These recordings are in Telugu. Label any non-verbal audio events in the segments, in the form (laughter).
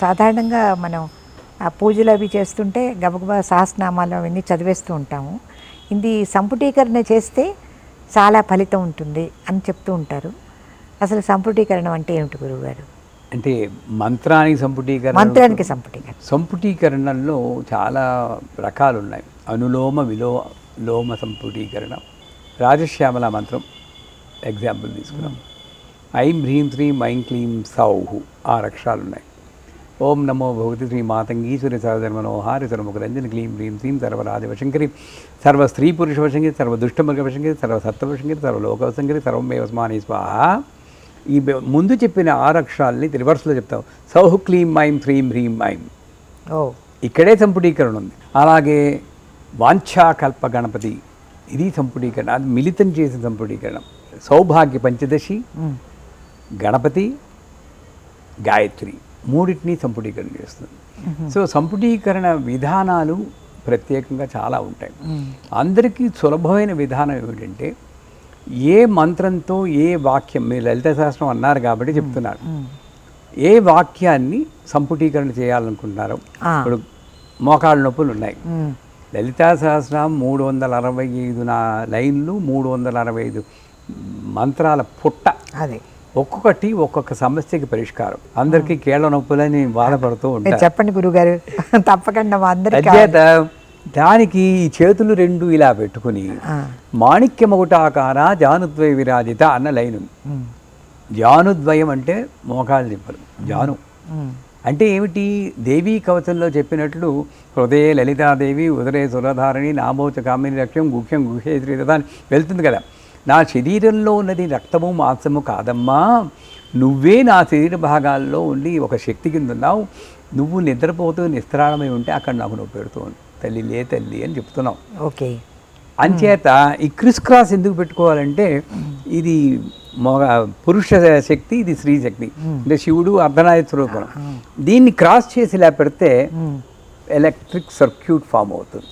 సాధారణంగా మనం ఆ పూజలు అవి చేస్తుంటే గబగబా సహస్రనామాలు అవన్నీ చదివేస్తూ ఉంటాము. ఇది సంపుటీకరణ చేస్తే చాలా ఫలితం ఉంటుంది అని చెప్తూ ఉంటారు. అసలు సంపుటీకరణం అంటే ఏమిటి గురువుగారు? అంటే మంత్రానికి సంపుటీకరణ మంత్రానికి సంపుటీకరణ. సంపుటీకరణలో చాలా రకాలు ఉన్నాయి అనులోమ విలో లోమ సంపుటీకరణ రాజశ్యామల మంత్రం ఎగ్జాంపుల్ తీసుకున్నాం. ఐం హ్రీం శ్రీం ఐం క్లీం సౌహు ఆరు అక్షరాలు ఉన్నాయి ఓం నమో భగవతి శ్రీ మాతంగీశ్వరి సర్వధర్మనోహారి సర్వముఖరంజన క్లీం హ్రీం శ్రీం సర్వరాజవశంకరి సర్వ స్త్రీ పురుష వశంకరి సర్వ దుష్టమృగ వశంకరి సర్వ సత్వశంకరి సర్వ లోక వశంకరి సర్వమే వస్మాని స్వాహ. ఈ ముందు చెప్పిన ఆరు అక్షరాల్ని రివర్స్లో చెప్తాం సౌహు క్లీం ఐం హ్రీం హ్రీం ఓ. ఇక్కడే సంపుటీకరణ ఉంది. అలాగే వాంఛాకల్ప గణపతి. ఇది సంపుటీకరణ. అది మిళితం చేసిన సంపుటీకరణ. సౌభాగ్య పంచదశి గణపతి గాయత్రి. మూడింటిని సంపుటీకరణ చేస్తుంది. సో సంపుటీకరణ విధానాలు ప్రత్యేకంగా చాలా ఉంటాయి. అందరికీ సులభమైన విధానం ఏమిటంటే ఏ మంత్రంతో ఏ వాక్యం మీరు లలిత శాస్త్రం అన్నారు కాబట్టి చెప్తున్నారు. ఏ వాక్యాన్ని సంపుటీకరణ చేయాలనుకుంటున్నారో. ఇప్పుడు మోకాళ్ళ నొప్పులు ఉన్నాయి. లలితా సహస్రం మూడు వందల అరవై ఐదు నా లైన్లు మూడు వందల అరవై ఐదు మంత్రాల పుట్ట. అదే. ఒక్కొక్కటి ఒక్కొక్క సమస్యకి పరిష్కారం. అందరికీ కీళ్ళ నొప్పులని బాధపడుతూ ఉంటారు చెప్పండి గురుగారు. (laughs) తప్పకుండా అధ్యత దానికి ఈ చేతులు రెండు ఇలా పెట్టుకుని మాణిక్యమగుటాకార జానుద్వయ విరాజిత అన్న లైన్ జానుద్వయం అంటే మోకాళ్ళు నింపలు. జాను. అంటే ఏమిటి? దేవీ కవచంలో చెప్పినట్లు హృదయ లలితాదేవి ఉదరే సురధారణి నామోచ కామిని లక్ష్యం గుహ్యం గుహే శ్రీరథ అని వెళ్తుంది కదా. నా శరీరంలో ఉన్నది రక్తము మాంసము కాదమ్మా. నువ్వే నా శరీర భాగాల్లో ఉండి ఒక శక్తి కింద ఉన్నావు. నువ్వు నిద్రపోతూ నిస్త్రాణమై ఉంటే అక్కడ నాకు నువ్వు పెడుతూ ఉంది తల్లి లే తల్లి అని చెప్తున్నావు. ఓకే. అంచేత ఈ క్రిస్ క్రాస్ ఎందుకు పెట్టుకోవాలంటే ఇది మగ పురుష శక్తి ఇది స్త్రీ శక్తి. అంటే శివుడు అర్ధనాయ స్వరూపం. దీన్ని క్రాస్ చేసి ఇలా పెడితే ఎలక్ట్రిక్ సర్క్యూట్ ఫామ్ అవుతుంది.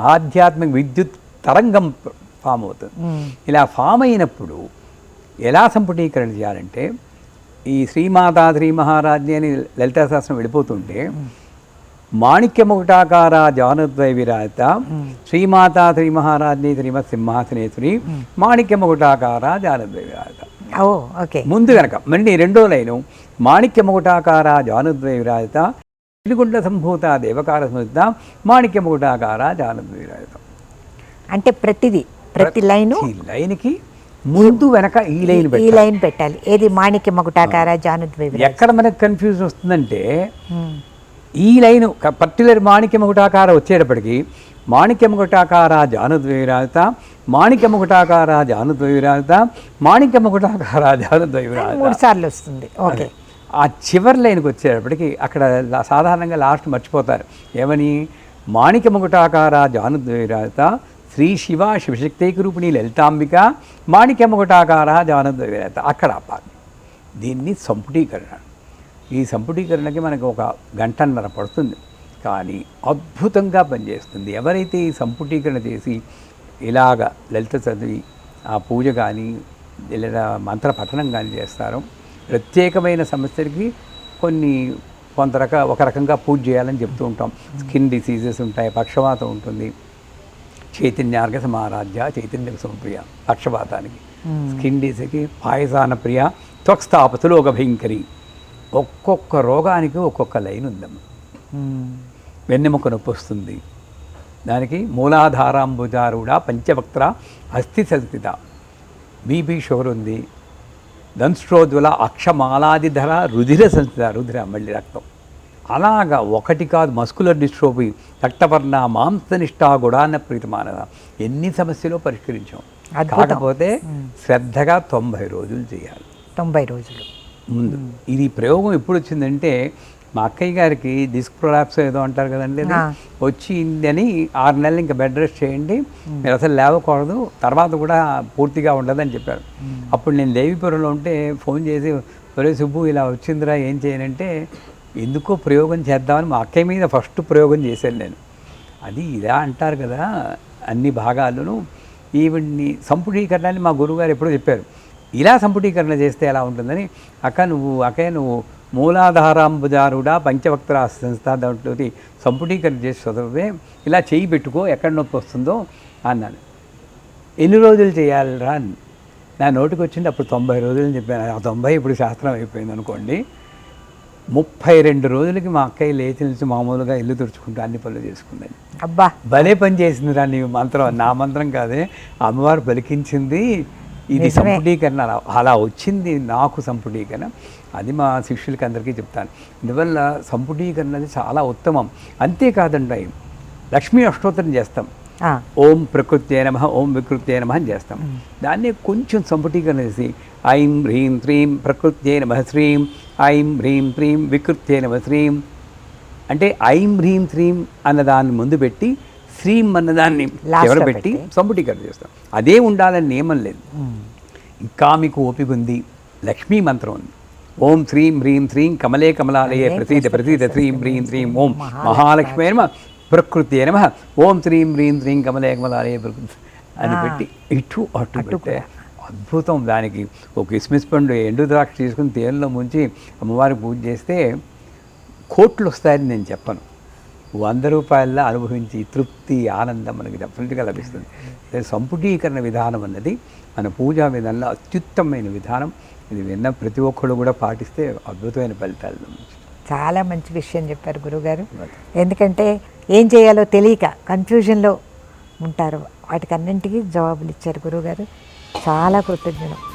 ఆధ్యాత్మిక విద్యుత్ తరంగం ఫామ్ అవుతుంది. ఇలా ఫామ్ అయినప్పుడు ఎలా సంపుటీకరణ చేయాలంటే ఈ శ్రీమాతా శ్రీ మహారాజ్ని అని లలితా శాస్త్రం వెళ్ళిపోతుంటే మాణిక్యముకుటాకార జానుద్వయ విరాజిత శ్రీమాతా శ్రీ మహారాజ్ని శ్రీమత్ సింహాసనేశ్వరి మాణిక్యముకుటాకార జానుద్వయ విరాజిత. Oh okay. ముందు వెనక మళ్ళీ రెండో లైను మాణిక్యముకుటాకార జానుద్వయ విరాజిత ఇరుగుండ సంభూత దేవకార స్మృత మాణిక్యముకుటాకార జానుద్వయ విరాజిత. అంటే ప్రతిదీ. ప్రతి లైను ఈ లైన్కి ముందు వెనక ఈ లైన్ ఈ లైన్ పెట్టాలి. ఏది మాణిక్య మగుటాకార జానుద్వైవి ఎక్కడ మనకు కన్ఫ్యూజన్ వస్తుందంటే ఈ లైన్ పర్టికులర్ మాణిక్యముకుటాకార వచ్చేటప్పటికి మాణిక్యముకుటాకార జానుద్వైరాజత మాణిక్యముకుటాకార జానుద్వైరాజత మాణిక్యముకుటాకార జానుద్వైరాజత మూడు సార్లు వస్తుంది. ఓకే. ఆ చివరి లైన్కి వచ్చేటప్పటికి అక్కడ సాధారణంగా లాస్ట్ మర్చిపోతారు. ఏమని? మాణిక్యముకుటాకార జానుద్వైరాజత శ్రీ శివ శివశక్తైక రూపిణి లలితాంబిక మాణిక్యముకుటాకార జానుద్వైరాజత అక్కడ ఆపాలి దీన్ని సంపుటీకరణ. ఈ సంపుటీకరణకి మనకు ఒక గంటన్నర పడుతుంది. కానీ అద్భుతంగా పనిచేస్తుంది. ఎవరైతే ఈ సంపుటీకరణ చేసి ఇలాగ లలిత చదివి ఆ పూజ కానీ లేదా మంత్ర పఠనం కానీ చేస్తారో ప్రత్యేకమైన సమస్యలకి కొన్ని కొంత రక ఒక రకంగా పూజ చేయాలని చెప్తూ ఉంటాం. స్కిన్ డిసీజెస్ ఉంటాయి పక్షవాతం ఉంటుంది. చైతన్యార్గ సమారాధ్య చైతన్య సమప్రియ పక్షపాతానికి స్కిన్ డిసీకి పాయసాన ప్రియ త్వక్స్థాపతులోక భయంకరి ఒక్కొక్క రోగానికి ఒక్కొక్క లైన్ ఉందమ్మ. మ్మ్. వెన్నెముక నొప్పి వస్తుంది దానికి మూలాధారాంబుజారుడ పంచవక్త్ర అస్థి సంస్థిత బీపీ షుగర్ ఉంది. దంస్ట్రోజ్వల అక్షమాలాదిధర రుధిర సంస్థిత రుధిర మళ్ళీ రక్తం. అలాగా ఒకటి కాదు మస్కులర్ డిస్ట్రోఫీ రక్తవర్ణ మాంసనిష్ట గుడాన ప్రీతమానద. ఎన్ని సమస్యలు పరిష్కరించాం. కాకపోతే శ్రద్ధగా తొంభై రోజులు చేయాలి. తొంభై రోజులు. ముందు ఇది ప్రయోగం ఎప్పుడు వచ్చిందంటే మా అక్కయ్య గారికి డిస్క్ ప్రొలాప్స్ ఏదో అంటారు కదండి. వచ్చిందని ఆరు నెలలు ఇంకా బెడ్ రెస్ట్ చేయండి. మీరు అసలు లేవకూడదు. తర్వాత కూడా పూర్తిగా ఉండదని చెప్పారు. అప్పుడు నేను దేవీపురంలో ఉంటే ఫోన్ చేసి ఒరే సుబ్బు ఇలా వచ్చిందిరా ఏం చేయనంటే ఎందుకో ప్రయోగం చేద్దామని మా అక్కయ్య మీద ఫస్ట్ ప్రయోగం చేశాను నేను. అది ఇలా అంటారు కదా అన్ని భాగాలను ఈవిడ్ని సంపుటీకరణని మా గురువుగారు ఎప్పుడో చెప్పారు. ఇలా సంపుటీకరణ చేస్తే ఎలా ఉంటుందని? అక్క నువ్వు అక్కయ్య నువ్వు మూలాధారాంబుదారుడా పంచవక్తర సంస్థ దాంట్లో సంపుటీకరణ చేసి చదివే ఇలా చేయి పెట్టుకో ఎక్కడ నొప్పి వస్తుందో అన్నాను ఎన్ని రోజులు చేయాలిరా అని. నా నోటికి వచ్చింది అప్పుడు తొంభై రోజులు చెప్పాను. ఆ తొంభై ఇప్పుడు శాస్త్రం అయిపోయింది అనుకోండి ముప్పై రెండు రోజులకి మా అక్కయ్య లేచి నుంచి మామూలుగా ఇల్లు తుడుచుకుంటూ అన్ని పనులు చేసుకుందని అబ్బా! భలే పని చేసిందిరా నీ మంత్రం. నా మంత్రం కాదే అమ్మవారు పలికించింది ఇది. సంపుటీకరణ. అలా వచ్చింది నాకు సంపుటీకరణ. అది మా శిష్యులకి అందరికీ చెప్తాను. అందువల్ల సంపుటీకరణ అనేది చాలా ఉత్తమం. అంతేకాదండి లక్ష్మీ అష్టోత్తరం చేస్తాం. ఓం ప్రకృత్యే నమ ఓం వికృత్యే నమ అని చేస్తాం. దాన్ని కొంచెం సంపుటీకరణ చేసి ఐం హ్రీం త్రీం ప్రకృత్యే నమ శ్రీం ఐం హ్రీం త్రీం వికృత్యే నమ శ్రీం. అంటే ఐం హ్రీం త్రీం అన్న దాన్ని ముందు పెట్టి శ్రీం అన్నదాన్ని పెట్టి. సంపుటీకరణ చేస్తాం. అదే ఉండాలని నియమం లేదు. ఇంకా మీకు ఓపిక ఉంది లక్ష్మీ మంత్రం ఉంది. ఓం శ్రీం హ్రీం శ్రీం కమలే కమలాలయే ప్రసీద ప్రసీద శ్రీం హ్రీం శ్రీం ఓం మహాలక్ష్మి. ప్రకృతి నమ. ఓం శ్రీం హ్రీం శ్రీం కమలే కమలాలయ ప్రకృతి అని. పెట్టి ఇటు అటు పెట్టే అద్భుతం. దానికి ఒక కిస్మిస్ పండు ఎండు ద్రాక్ష తీసుకుని తేనెలో ముంచి అమ్మవారికి పూజ చేస్తే కోట్లు వస్తాయని నేను చెప్పను. వంద రూపాయల్లో అనుభవించి తృప్తి ఆనందం మనకి డెఫినెట్గా లభిస్తుంది. అదే సంపుటీకరణ విధానం అన్నది మన పూజా విధానంలో అత్యుత్తమైన విధానం. ఇది విన్న ప్రతి ఒక్కళ్ళు కూడా పాటిస్తే అద్భుతమైన ఫలితాలు. చాలా మంచి విషయం చెప్పారు గురుగారు ఎందుకంటే ఏం చేయాలో తెలియక కన్ఫ్యూజన్లో ఉంటారు. వాటికన్నింటికి జవాబులు ఇచ్చారు గురుగారు చాలా కృతజ్ఞులు.